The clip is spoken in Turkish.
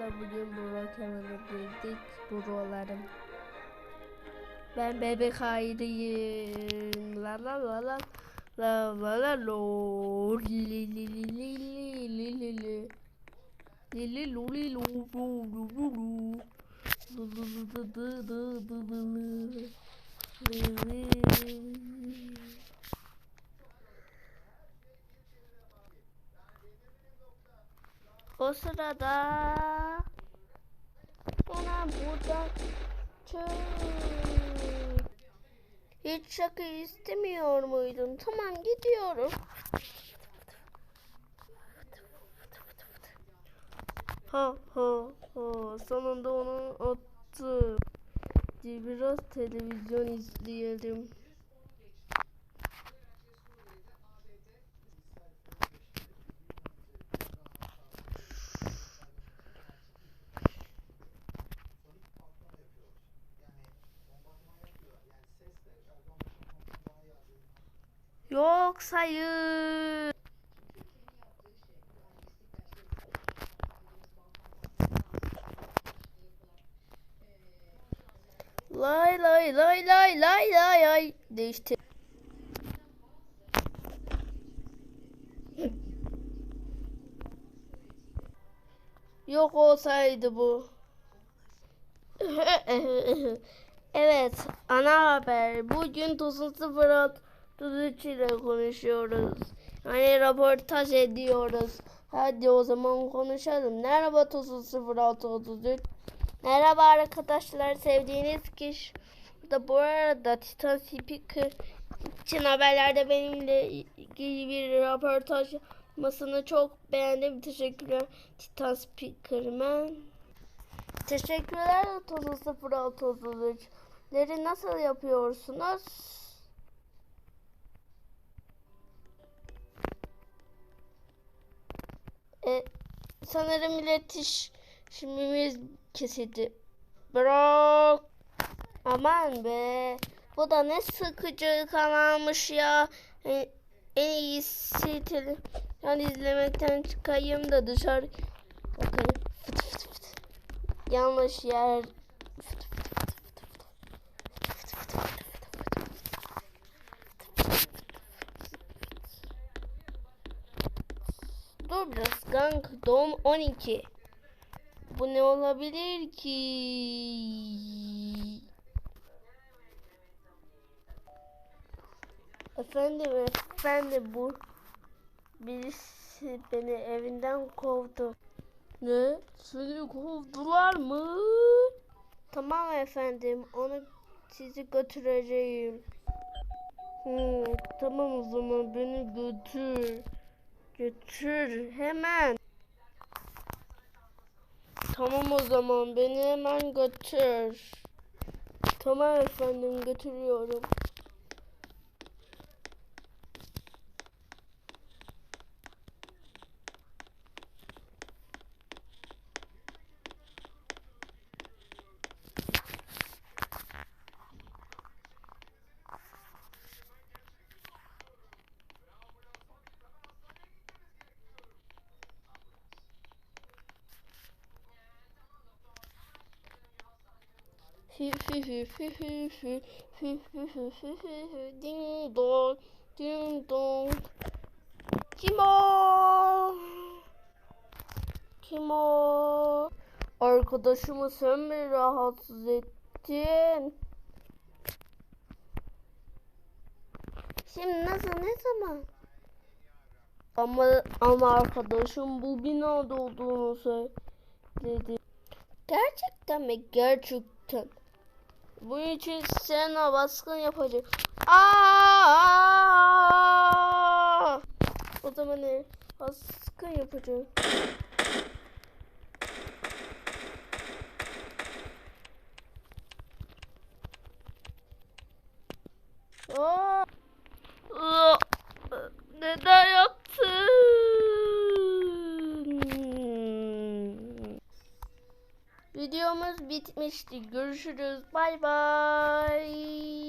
arkadaşlar bugün Burak kanalına girdik Buralarım Ben bebek hayrıyım La la la la. La la la lo. Li li li li li li li li li. Li li lu li lu lu lu lu Lu lu. Lu dı dı dı dı dı lı. Lı lı. O sırada ona burada çöp. Hiç şaka istemiyor muydun? Tamam gidiyorum. Ha ha ha sonunda onu attım. Biraz televizyon izleyelim. Yok sayı. Lay lay lay lay lay lay lay değişti. Yok olsaydı bu. evet, ana haber. Bugün Tosun 06 ile konuşuyoruz. Yani röportaj ediyoruz. Hadi o zaman konuşalım. Merhaba Tosun 0633. Merhaba arkadaşlar. Sevdiğiniz kişi da bu arada Titan Speaker için haberlerde benimle ilgili bir röportaj yapmasını çok beğendim. Teşekkürler Titan Speakerman. Teşekkürler Tozu 0633'leri nasıl yapıyorsunuz? Sanırım iletişimimiz kesildi. Bırak. Aman be. Bu da ne sıkıcı kanalmış ya. E, en iyisi televizyon izlemekten çıkayım da dışarı bakayım. Fıt fıt fıt. Yanlış yer. Fıt fıt fıt fıt fıt. Fıt fıt fıt fıt gank doğum 12. Bu ne olabilir ki? Efendim efendim bu birisi beni evinden kovdu. Ne? Seni kovdular mı? Tamam efendim onu sizi götüreceğim. Hmm, tamam o zaman beni götür. Götür hemen. Tamam o zaman beni hemen götür. Tamam efendim götürüyorum. Ding dong, ding dong. Kim o? Arkadaşımı sen mi rahatsız ettin? Şimdi nasıl ne zaman? Ama ama arkadaşım bu binada olduğunu söyledi. Gerçekten mi? Gerçekten. Bu için sana baskın yapacak. Aa! O zaman ne? Baskın yapacak. Aa! Aa! Neden yaptın? Videomuz bitmişti. Görüşürüz. Bay bay.